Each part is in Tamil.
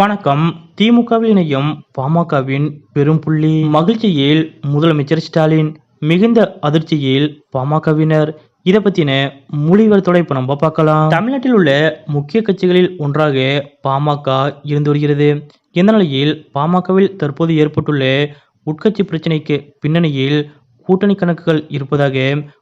வணக்கம். திமுகவில் இணையும் பாமகவின் பெரும் புள்ளி. மகிழ்ச்சியில் முதலமைச்சர் ஸ்டாலின் மிகுந்த அதிர்ச்சியில் பாமகவினர். இதை பத்தின மொழிகள் இப்ப நம்ம பார்க்கலாம். தமிழ்நாட்டில் உள்ள முக்கிய கட்சிகளில் ஒன்றாக பாமக இருந்து வருகிறது. இந்த நிலையில் பாமகவில் தற்போது ஏற்பட்டுள்ள உட்கட்சி பிரச்சனைக்கு பின்னணியில் கூட்டணி கணக்குகள் இருப்பதாக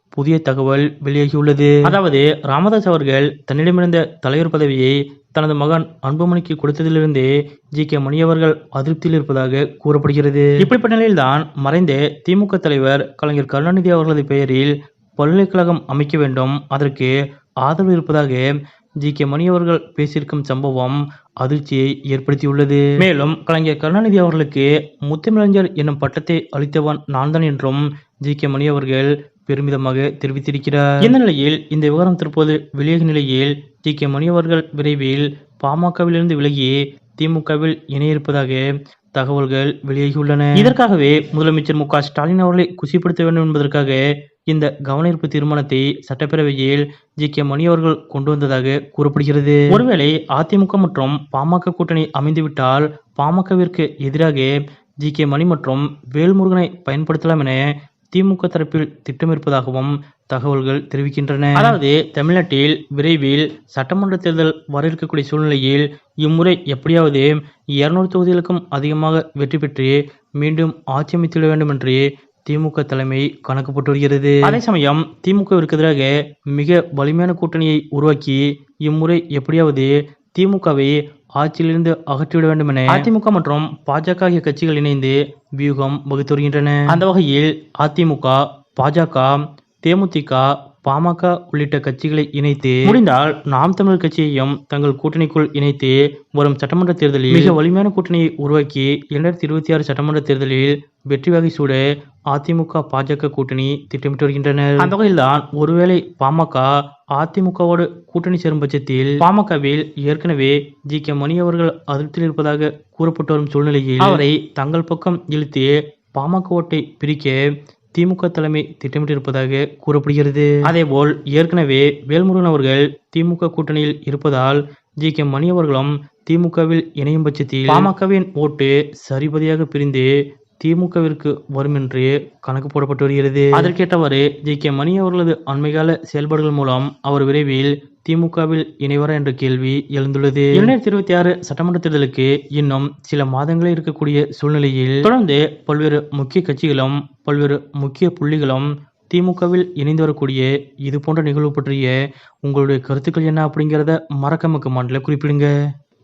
புதிய தகவல் வெளியாகியுள்ளது. அதாவது ராமதாஸ் அவர்கள் தன்னிடமிருந்த தலைவர் பதவியை தனது மகன் அன்புமணிக்கு கொடுத்ததிலிருந்தே ஜி. கே. மணி அவர்கள் அதிருப்தியில் இருப்பதாக கூறப்படுகிறது. இப்படிப்பட்ட நிலையில்தான் மறைந்த திமுக தலைவர் கலைஞர் கருணாநிதி அவர்களது பெயரில் பல்கலைக்கழகம் அமைக்க வேண்டும். அதற்கு ஆதரவு இருப்பதாக ஜி கே மணி அவர்கள் பேசியிருக்கும் சம்பவம் அதிர்ச்சியை ஏற்படுத்தியுள்ளது. மேலும் கலைஞர் கருணாநிதி அவர்களுக்கு முத்தமிழஞ்சர் என்னும் பட்டத்தை அளித்தவன் நான் தான் என்றும் ஜி கே மணி அவர்கள் பெருமிதமாக தெரிவித்திருக்கிறார். இந்த நிலையில் இந்த விவகாரம் தற்போது வெளியாகிய நிலையில் ஜி கே மணி அவர்கள் விரைவில் பாமகவிலிருந்து விலகி திமுகவில் இணையிருப்பதாக தகவல்கள் வெளியாகியுள்ளன. இதற்காகவே முதலமைச்சர் மு ஸ்டாலின் அவர்களை குசிப்படுத்த வேண்டும் என்பதற்காக இந்த கவனஈர்ப்பு தீர்மானத்தை சட்டப்பேரவையில் ஜி கே மணி அவர்கள் கொண்டு வந்ததாக கூறப்படுகிறது. ஒருவேளை அதிமுக மற்றும் பாமக கூட்டணி அமைந்துவிட்டால் பாமகவிற்கு எதிராக ஜி கே மணி மற்றும் வேல்முருகனை பயன்படுத்தலாம் என திமுக தரப்பில் திட்டமிருப்பதாகவும் தகவல்கள் தெரிவிக்கின்றன. அதாவது தமிழ்நாட்டில் விரைவில் சட்டமன்ற தேர்தல் வர இருக்கக்கூடிய சூழ்நிலையில் இம்முறை எப்படியாவது இருநூறு தொகுதிகளுக்கும் அதிகமாக வெற்றி பெற்று மீண்டும் ஆட்சி அமைத்துவிட வேண்டும் என்று திமுக தலைமை கணக்கு போட்டு வருகிறது. அதே சமயம் திமுகவிற்கு எதிராக மிக வலிமையான கூட்டணியை உருவாக்கி இம்முறை எப்படியாவது திமுகவை ஆட்சியிலிருந்து அகற்றிவிட வேண்டும் என அதிமுக மற்றும் பாஜக ஆகிய கட்சிகள் இணைந்து வியூகம் வகுத்து வருகின்றன அந்த வகையில் அதிமுக பாஜக தேமுதிக பாமக உள்ளிட்ட கட்சிகளை இணைத்து முடிந்தால் நாம் தமிழர் கட்சியையும் தங்கள் கூட்டணிக்குள் இணைத்து வரும் சட்டமன்ற தேர்தலில் மிக வலிமையான கூட்டணியை உருவாக்கி இரண்டாயிரத்தி இருபத்தி ஆறு சட்டமன்ற தேர்தலில் வெற்றி வகை சூட அதிமுக பாஜக கூட்டணி திட்டமிட்டு வருகின்றனர். அந்த வகையில்தான் ஒருவேளை பாமக அதிமுகவோடு கூட்டணி சேரும் பட்சத்தில் பாமகவில் ஏற்கனவே ஜி. கே. மணி அவர்கள் அதிருப்தியில் இருப்பதாக கூறப்பட்டு வரும் சூழ்நிலையில் அவரை தங்கள் பக்கம் இழுத்து பாமக ஓட்டை பிரிக்க திமுக தலைமை திட்டமிட்டிருப்பதாக கூறப்படுகிறது. அதேபோல் ஏற்கனவே வேல்முருகன் அவர்கள் திமுக கூட்டணியில் இருப்பதால் ஜி. கே. மணி அவர்களும் திமுகவில் இணையும் பட்சத்தில் பாமகவின் ஓட்டு சரிபதியாக பிரிந்து திமுகவிற்கு வரும் என்று கணக்கு போடப்பட்டு வருகிறது அதற்கேற்றவாறு ஜி. கே. மணி அவர்களது அண்மைகால செயல்பாடுகள் மூலம் அவர் விரைவில் திமுகவில் இணைவரா என்ற கேள்வி எழுந்துள்ளது. இரண்டாயிரத்தி இருபத்தி ஆறு சட்டமன்ற தேர்தலுக்கு இன்னும் சில மாதங்களே இருக்கக்கூடிய சூழ்நிலையில் தொடர்ந்து பல்வேறு முக்கிய கட்சிகளும் பல்வேறு முக்கிய புள்ளிகளும் திமுகவில் இணைந்து வரக்கூடிய இது போன்ற நிகழ்வு பற்றிய உங்களுடைய கருத்துக்கள் என்ன அப்படிங்கிறத மறக்காம கமெண்ட்ல குறிப்பிடுங்க.